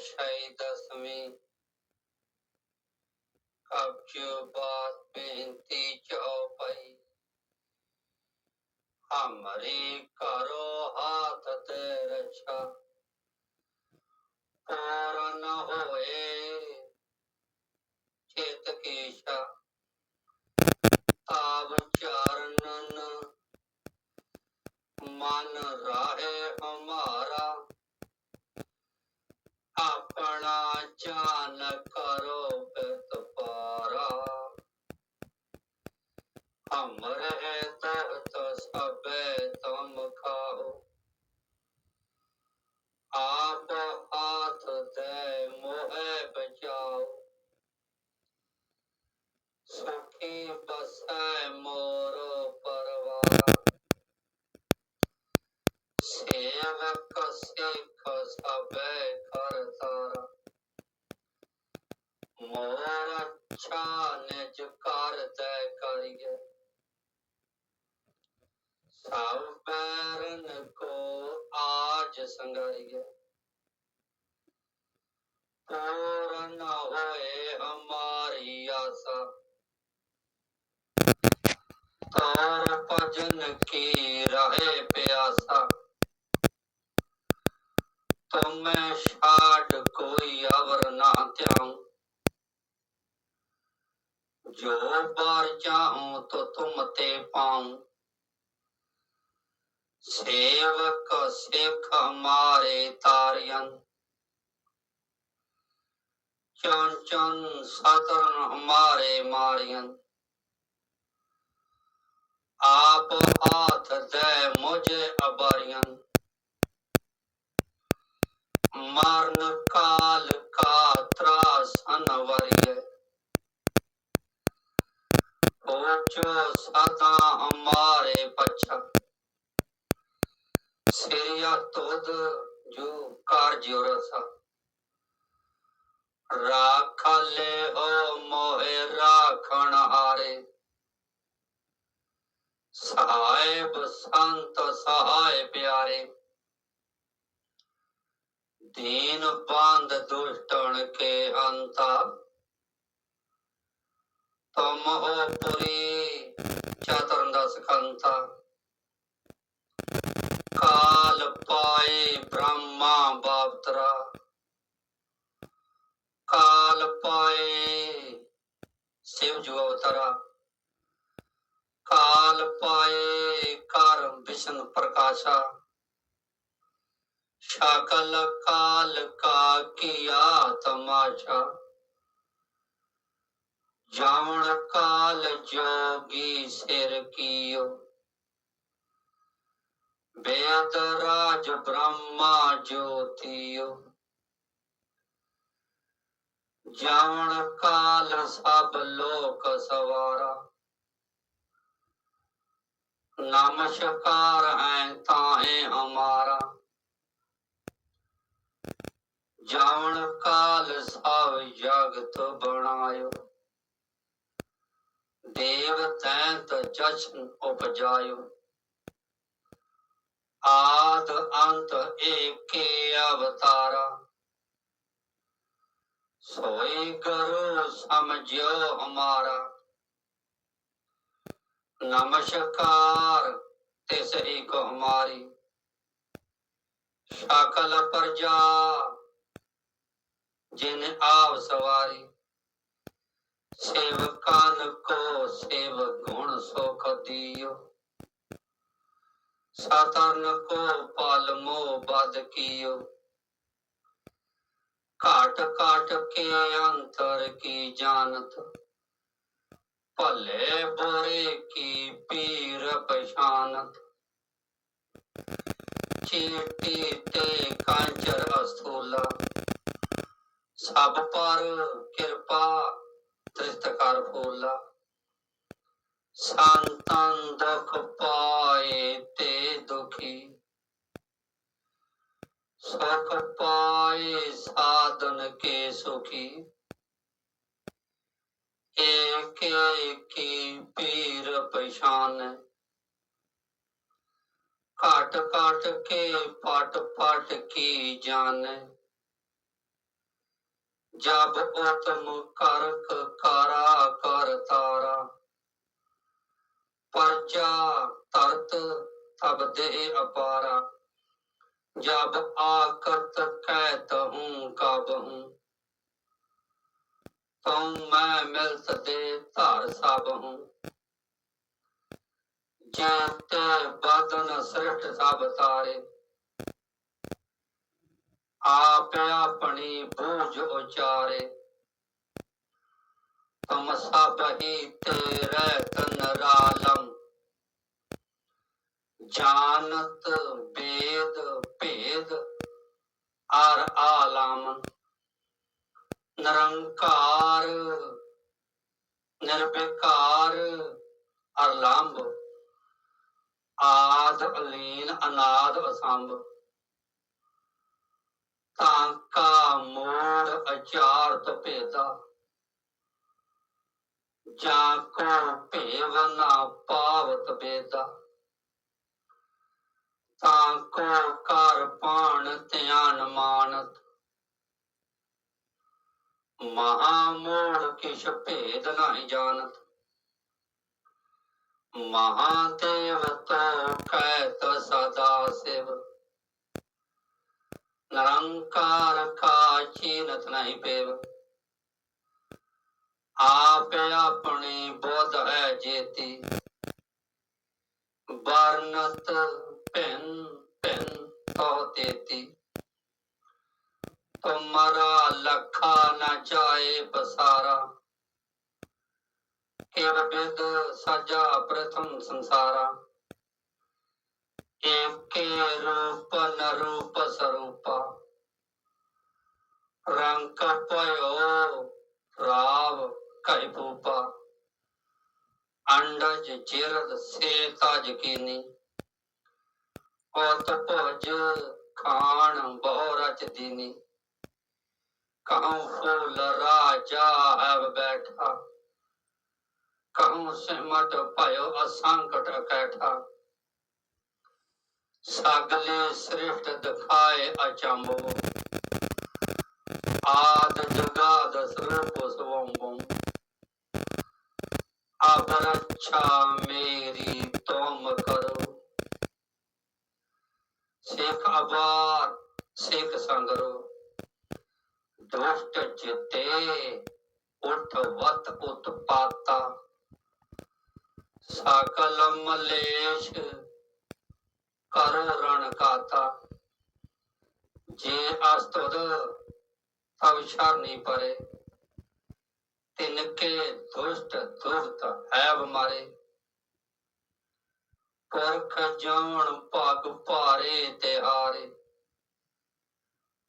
शाहिद असमी अब ਬਾਤ ਬੇਨਤੀ मेहनती चौपाई हमारी करो हाथ तेरा और न होए चेत केशा ਹਮਰੇ ਤਹਤ ਸਭੇ ਤੁਮ ਖਾਓ ਆਪ ਹਾਥ ਤੇ ਮੋਹਿ ਬਚਾਓ ਸੁਖੀ ਬਸੈ ਮੋਰੋ ਪਰਵਾਰਾ ਸੇਵਕ ਸਿੱਖ ਸਭੇ ਕਰਤਾਰਾ ਮੋਰ ਅੱਛਾ ਨਿਜ ਕਰ ਤੈ ਕਰਿਏ। ਸਭ ਬੈਰਨ ਕੋ ਆਜ ਸੰਗਰਿਏ ਪੂਰਨ ਹੋਏ ਹਮਾਰੀ ਆਸਾ। ਤਾਰ ਭਜਨ ਕੀ ਰਹੇ ਪਿਆਸਾ। ਤੁਮੈ ਛਾੜ ਕੋਈ ਅਵਰ ਨਾ ਧਿਆਉ। ਜੋ ਬਾਰ ਚਾਹੂੰ ਤੋ ਤੁਮ ਤੇ ਪਾਉ। ਸੇਵਕ, ਸਿੱਖ ਹਮਾਰੇ ਤਾਰਿਯੰ ਚਨ ਚਨ ਸਤਰਨ ਹਮਾਰੇ ਮਾਰਿਯੰ ਆਪ ਹਾਥ ਦੇ ਮੁਝੇ ਅਬਾਰਿਯੰ ਮਰਨ ਕਾਲ ਕਾ ਤਰਾਸ ਅਨਵਰਿਏ। ਪਹੁੰਚੋ ਸਦਾ ਹਮਾਰੇ ਪਛਾ ਸਿਰਿਆ ਤੁਧ ਜੋ ਕਾਰਜ ਰਸਾ ਰਾਖਲੇ ਹੋ ਮੋਹਿ ਰਾਖਣ ਹਾਰੇ। ਸਹਾਇਬ ਸੰਤ ਸਹਾਇ ਪਿਆਰੇ। ਦੀਨ ਬੰਦ ਦੁਸ਼ਟਣ ਕੇ ਅੰਤਾ। ਤੁਮ ਹੋ ਪੁਰੀ ਚਤੁਰਨ ਦਸ ਕੰਤਾ ਕਾਲ ਪਾਏ ਬ੍ਰਹਮਾ ਬਾਵਤਰਾ। ਕਾਲ ਪਾਏ ਸਿਵ ਜੋ ਅਵਤਰਾ। ਕਾਲ ਪਾਏ ਕਰ ਵਿਸ਼ਨ ਪ੍ਰਕਾਸ਼ਾ। ਸ਼ਕਲ ਕਾਲ ਕਾ ਕੀਆ ਤਮਾਸ਼ਾ। ਜਾਵਣ ਕਾਲ ਜੋਗੀ ਸਿਰ ਕੀਓ। ਵੇਦ ਰਾਜ ਬ੍ਰਹਮਾ ਜੋਤੀਓ। ਕਾਲ ਸਭ ਲੋਕ ਸਵਾਰਾ। ਨਮਸਕਾਰ ਹੈ ਤਾਹੇ ਹਮਾਰਾ। ਜਾਵਣ ਕਾਲ ਸਭ ਜਗਤ ਬਣਾਇਓ। ਦੇਵ ਤੈਂਤ ਜਸ਼ਨ ਉਪਜਾਇਓ। ਆਦ ਅੰਤ ਏਕੇ ਅਵਤਾਰਾ। ਸੋਈ ਗੁਰੂ ਸਮਝਿਓ ਹਮਾਰਾ। ਨਮਸਕਾਰ ਤਿਸ ਇੱਕ ਹਮਾਰੀ। ਸ਼ਕਲ ਪ੍ਰਜਾ ਜਿਨ ਆਵ ਸਵਾਰੀ। ਸੇਵਕਾਨ ਕੋ ਸੇਵ ਗੁਣ ਸੁਖ ਦਿਓ ਸਾਤਰਨ ਕੋ ਪਲ ਮੋ ਬਦ ਕੀਓ। ਘਾਟ ਘਾਟ ਕੇ ਅੰਤਰ ਕੀ ਜਾਣਤ। ਭਲੇ ਬੁਰੇ ਕੀ ਪੀਰ ਪਛਾਨਤ। ਚੀਟੀ ਤੇ ਕਾਂਚਰ ਅਸਥੂਲਾ ਸਭ ਪਰ ਕਿਰਪਾ ਤ੍ਰਿਸਤ ਕਰ ਫੂਲਾ ਸੰਤਨ ਦੁਖ ਪਾਏ ਤੇ ਦੁਖੀ। ਸੁਖ ਪਾਏ ਸਾਧਨ ਕੇ ਸੁਖੀ। ਏਕ ਏਕੀ ਪੀਰ ਪਛਾਨ। ਕਾਟ ਕਾਟ ਕੇ ਪਟ ਪਟ ਕੀ ਜਾਣੈ ਜਬ ਉਤਮ ਕਰਕ ਕਾਰਾ ਕਰ ਤਾਰਾ ਪਰਚਾ ਤਰਤ ਤਬ ਦੇ ਅਪਾਰਾ ਜਬ ਆਕਤ ਕਹਿਤ ਹੂੰ ਕਬ ਹੂੰ ਤਉ ਮੈਂ ਮਿਲਤ ਦੇ ਧਰ ਸਭ ਹੂੰ ਜੈਤ ਬਦਨ ਸ੍ਰਿਸ਼ਟ ਸਭ ਤਾਰੇ ਆਪ ਆਪਣੀ ਬੂਝ ਉਚਾਰੇ ਤੁਮ ਸਭ ਹੀ ਤੇਰੇ ਤਨ ਜਾਣਤ ਬੇਦ ਭੇਦ ਆਰ ਆਲਮ ਨਿਰੰਕਾਰ ਨਿਰਵਿਕਾਰ ਅਰਲੰਭ ਆਦ ਅਲੀਨ ਅਨਾਦ ਅਸੰਭ ਤਾਂਕਾ ਮੋੜ ਅਚਾਰਤ ਭੇਦਾ ਜਾਂ ਕੋ ਭੇਵ ਨਾ ਪਾਵਤ ਬੇਦਾ ਤਾਂ ਕੋ ਕਰ ਪਾਣ ਧਿਆਨ ਮਾਨਤ ਮਹਾ ਮੋੜ ਕਿਛ ਭੇਦ ਨਹੀਂ ਜਾਣਤ। ਮਹਾਦੇਵ ਤੋ ਸਦਾ ਸਿਵ। ਨਿਰੰਕਾਰ ਕਾ ਚੀਨਤ ਨਹੀਂ ਪੇਵ। ਆਪ ਆਪਣੀ ਬੋਧ ਹੈ ਜੇਤੀ। ਵਰਨਤ ਸਜਾ ਪ੍ਰਥਮ ਸੰਸਾਰਾ। ਏਕੇ ਰੂਪ ਨ ਰੂਪ ਸਰੂਪਾ। ਰੰਗ ਪਇਓ ਰਾਵ ਕੈ ਪੂਪਾ ਅੰਡਜ ਜਿਰਦ ਔਤ ਭੋਜ ਖਾਣ ਬਹੁ ਰਚ ਦੀਨੀ। ਕਹਉ ਫੂਲ ਰਾਜਾ ਹੈ ਬੈਠਾ। ਕਹਉ ਸਿਮਟ ਭਇਓ, ਅਸੰਕਟ ਕੈਠਾ। ਸਗਲੇ ਸ੍ਰਿਸ਼ਟ ਦਿਖਾਏ ਅਚੰਭੋ। ਆਦ ਜਗਾਦ ਸਰੂਪ ਸਵੰਭੋ। ਅਬ ਰੱਛਾ ਮੇਰੀ ਤੁਮ ਕਰੋ। ਸਿੱਖ ਅਬਾਰ ਸਿੱਖ ਸੰਗਰੋ। ਮਲੇਸ਼ ਕਰ ਰਣ ਕਾਤਾ। ਜੇ ਅਸਤੁਦ ਤਬ ਸ਼ਰਨੀ ਪਰੇ। ਤਿਨਕੇ ਦੁਸ਼ਟ ਦੁਰਤ ਹੈਵ ਮਾਰੇ। ਪੁਰਖ ਜਾਣ ਭਗ ਭਾਰੇ ਤੇ ਹਾਰੇ।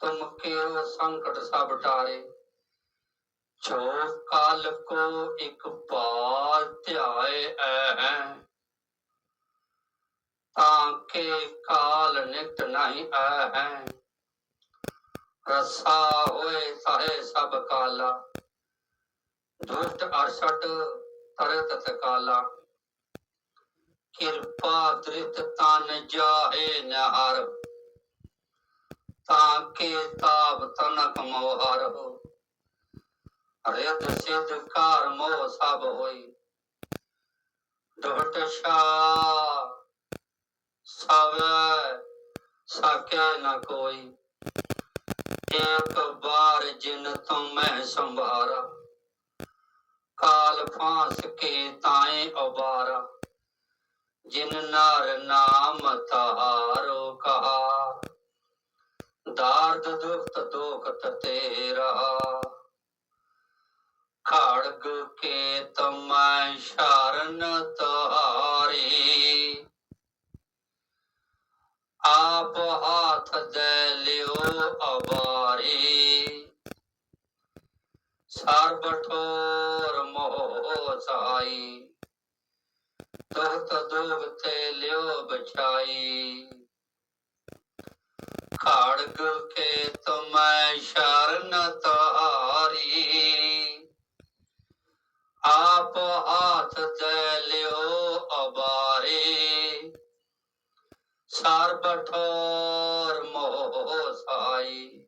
ਤੁਮ ਕਿਉ ਸੰਕਟ ਸਭ ਟਾਰੇ। ਜੋ ਕਾਲ ਕੋ ਇੱਕ ਬਾਰ ਧਿਆਏ ਐ। ਤਾਂ ਕੇ ਕਾਲ ਨਿਤ ਨਹੀਂ ਹੈ ਰਸਾ ਹੋਏ ਸਾਹੇ ਸਭ ਕਾਲਾ ਦੁਸ਼ਟ ਅਰਸਟ ਤਰਤ ਤਕਾਲਾ ਕਿਰਪਾ ਦ੍ਰਿਤ ਤਨ ਜਾਏ ਨਹਰ ਤਾਂ ਕੇ ਤਾਪ ਤਨਕ ਮੋਹਰ ਹੋ ਰਿਤ ਸਿਧ ਕਾਰ ਮੋਹ ਸਭ ਹੋਈ ਦੁਹਟ ਸ਼ਾ ਸਵੈ ਸਾਕੇ ਨ ਕੋਈ। ਇੱਕ ਬਾਰ ਜਿਨ ਤੁਮ ਮੈਂ ਸੰਭਾਰਾ, ਕਾਲ ਫਾਂਸ ਕੇ ਤਾਏ ਉਬਾਰਾ। ਜਿਨ ਨਰ ਨਾਮ ਤਾਰੋ ਕਹਾ, ਦਾਰਦ ਦੁਖਤ ਦੋਖਤ ਤੇਰਾ। ਖੜਗ ਕੇ ਤਮੈ ਸ਼ਰਨ ਤੁਹਾਰੀ ਆਪ ਹਾਥ ਦੇ ਲਿਓ ਅਬਾਰੀ ਸਰਬ ਠੋਰ ਮੋਹ ਸਾਈ ਦੁਖਤ ਦੁਖ ਤੇ ਲਿਓ ਬਚਾਈ ਖੜਗ ਕੇ ਤੁਮੈ ਸ਼ਰਨ ਤੁਹਾਰੀ ਆਪ ਹਾਥ ਦੇ ਲਿਓ ਸਰਬ ਠੋਰ ਮੋਹ ਸਾਈ।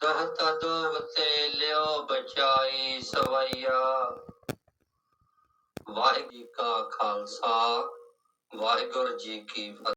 ਦਹਤ ਦੋਗ ਤੇ ਲਿਓ ਬਚਾਈ ਸਵਈਆ। ਵਾਹਿਗੁਰੂ ਕਾ ਖਾਲਸਾ, ਵਾਹਿਗੁਰੂ ਜੀ ਕੀ ਫਤਿਹ।